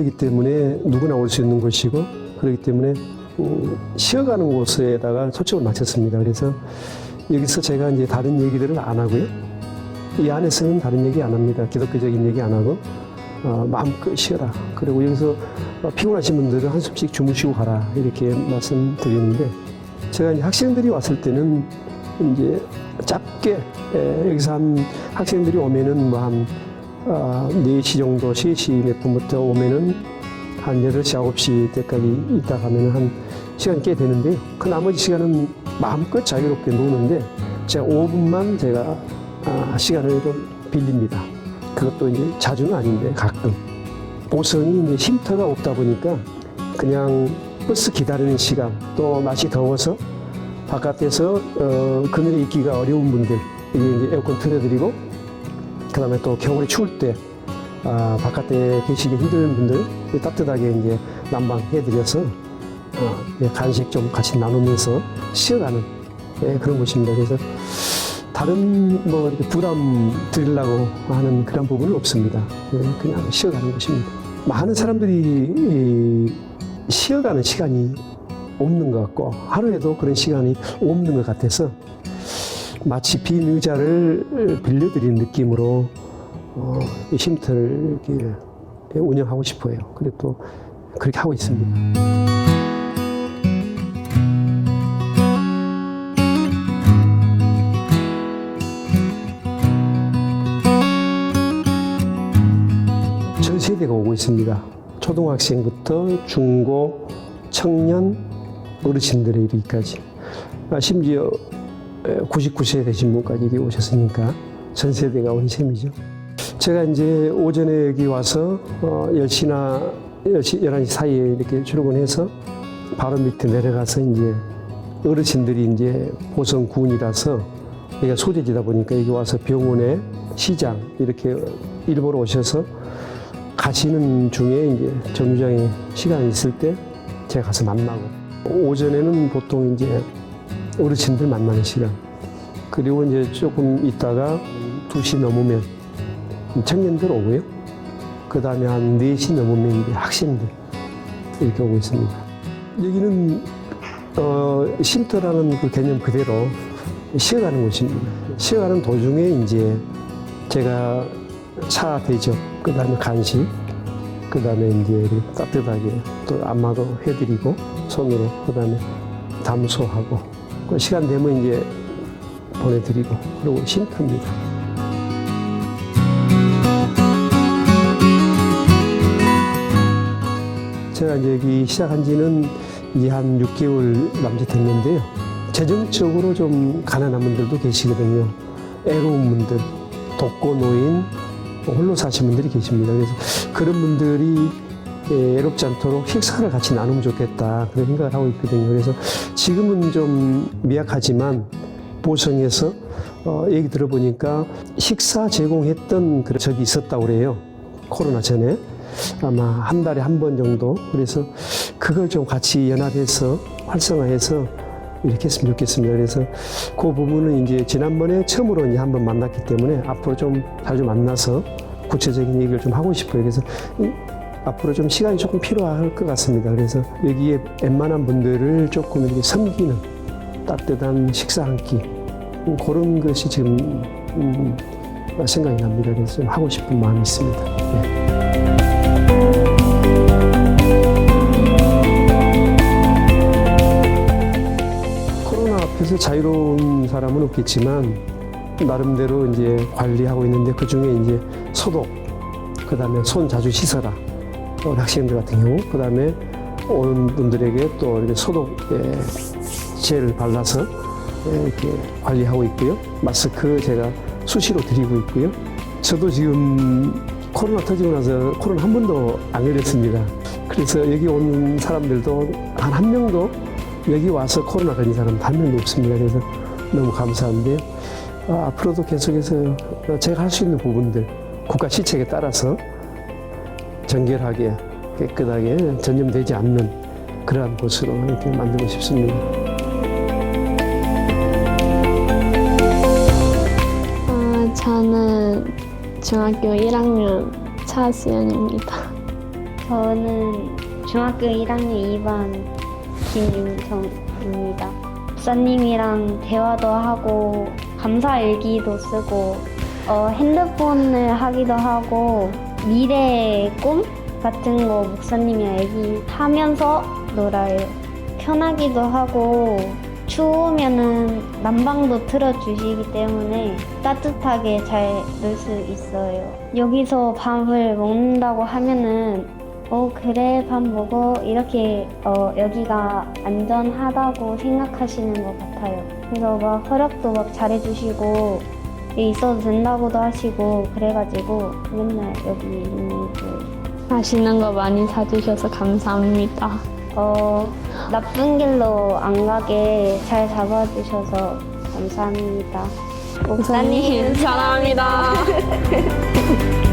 쉼터이기 때문에 누구나 올 수 있는 곳이고 그렇기 때문에 음, 쉬어가는 곳에다가 초점을 맞췄습니다. 그래서 여기서 제가 이제 다른 얘기들을 안 하고요. 이 안에서는 다른 얘기 안 합니다. 기독교적인 얘기 안 하고 어, 마음껏 쉬어라. 그리고 여기서 어, 피곤하신 분들은 한숨씩 주무시고 가라 이렇게 말씀드리는데 제가 이제 학생들이 왔을 때는 이제 짧게 에, 여기서 한 학생들이 오면은 뭐한 어, 4시 정도, 3시 몇 분부터 오면은 한 8시, 9시 때까지 있다 가면은 한 시간이 꽤 되는데요. 그 나머지 시간은 마음껏 자유롭게 노는데 제가 5분만 제가 아, 시간을 좀 빌립니다. 그것도 이제 자주는 아닌데 가끔. 보성이 이제 쉼터가 없다 보니까 그냥 버스 기다리는 시간 또 날씨 더워서 바깥에서 어, 그늘에 있기가 어려운 분들 이게 이제 에어컨 틀어드리고 그 다음에 또 겨울에 추울 때 아, 바깥에 계시기 힘든 분들 따뜻하게 이제 난방해드려서 어, 예, 간식 좀 같이 나누면서 쉬어가는 예, 그런 곳입니다. 그래서 다른 뭐 이렇게 부담 드리려고 하는 그런 부분은 없습니다. 예, 그냥 쉬어가는 곳입니다. 많은 사람들이 이 쉬어가는 시간이 없는 것 같고 하루에도 그런 시간이 없는 것 같아서 마치 빈 의자를 빌려드리는 느낌으로 어, 이 쉼터를 운영하고 싶어요. 그리고 또 그렇게 하고 있습니다. 전 세대가 오고 있습니다. 초등학생부터 중고, 청년, 어르신들에 이르기까지. 아, 심지어 99세 되신 분까지 여기 오셨으니까 전 세대가 온 셈이죠. 제가 이제 오전에 여기 와서 어, 10시나 10시, 11시 사이에 이렇게 출근해서 바로 밑에 내려가서 이제 어르신들이 이제 보성군이라서 여기가 소재지다 보니까 여기 와서 병원에 시장 이렇게 일보러 오셔서 가시는 중에 이제 정류장에 시간이 있을 때 제가 가서 만나고 오전에는 보통 이제 어르신들 만나는 시간 그리고 이제 조금 있다가 2시 넘으면 청년들 오고요. 그 다음에 한 4시 넘으면 이제 학생들 이렇게 오고 있습니다. 여기는 어, 쉼터라는 그 개념 그대로 쉬어가는 곳입니다. 쉬어가는 도중에 이제 제가 차 대접, 그 다음에 간식, 그 다음에 이제 따뜻하게 또 안마도 해드리고 손으로, 그 다음에 담소하고 그 시간 되면 이제 보내드리고 그리고 쉼터입니다. 제가 이제 여기 시작한 지는 이제 한 6개월 남짓 됐는데요. 재정적으로 좀 가난한 분들도 계시거든요. 애로운 분들, 독거노인, 홀로 사신 분들이 계십니다. 그래서 그런 분들이 예, 애롭지 않도록 식사를 같이 나누면 좋겠다 그런 생각을 하고 있거든요. 그래서 지금은 좀 미약하지만 보성에서 어, 얘기 들어보니까 식사 제공했던 그런 적이 있었다고 그래요. 코로나 전에 아마 한 달에 한 번 정도. 그래서 그걸 좀 같이 연합해서 활성화해서 이렇게 했으면 좋겠습니다. 그래서 그 부분은 이제 지난번에 처음으로 이제 한번 만났기 때문에 앞으로 좀 자주 만나서 구체적인 얘기를 좀 하고 싶어요. 그래서 이- 앞으로 좀 시간이 조금 필요할 것 같습니다. 그래서 여기에 웬만한 분들을 조금 이렇게 섬기는 따뜻한 식사 한 끼. 음, 그런 것이 지금 음, 생각이 납니다. 그래서 좀 하고 싶은 마음이 있습니다. 네. 코로나 앞에서 자유로운 사람은 없겠지만 나름대로 이제 관리하고 있는데 그 중에 이제 소독, 그 다음에 손 자주 씻어라. 또 학생들 같은 경우, 그 다음에 오는 분들에게 또 이렇게 소독 예, 젤을 발라서 예, 이렇게 관리하고 있고요. 마스크 제가 수시로 드리고 있고요. 저도 지금 코로나 터지고 나서 코로나 한 번도 안 걸렸습니다. 그래서 여기 온 사람들도 한 한 명도 여기 와서 코로나 걸린 사람 한 명도 없습니다. 그래서 너무 감사한데요. 아, 앞으로도 계속해서 제가 할 수 있는 부분들 국가 시책에 따라서 정결하게 깨끗하게 전염되지 않는 그러한 곳으로 이렇게 만들고 싶습니다. 어, 저는 중학교 1학년 차수연입니다. 저는 중학교 1학년 2반 김윤정입니다. 목사님이랑 대화도 하고 감사 일기도 쓰고 어, 핸드폰을 하기도 하고 미래의 꿈 같은 거 목사님이랑 얘기하면서 놀아요. 편하기도 하고 추우면은 난방도 틀어주시기 때문에 따뜻하게 잘 놀 수 있어요. 여기서 밥을 먹는다고 하면은 어 그래 밥 먹어 이렇게 어 여기가 안전하다고 생각하시는 것 같아요. 그래서 막 허락도 막 잘해주시고 있어도 된다고도 하시고 그래가지고 맨날 여기 있는 거예요. 맛있는 거 많이 사주셔서 감사합니다. 어, 나쁜 길로 안 가게 잘 잡아주셔서 감사합니다. 목사님, 사랑합니다.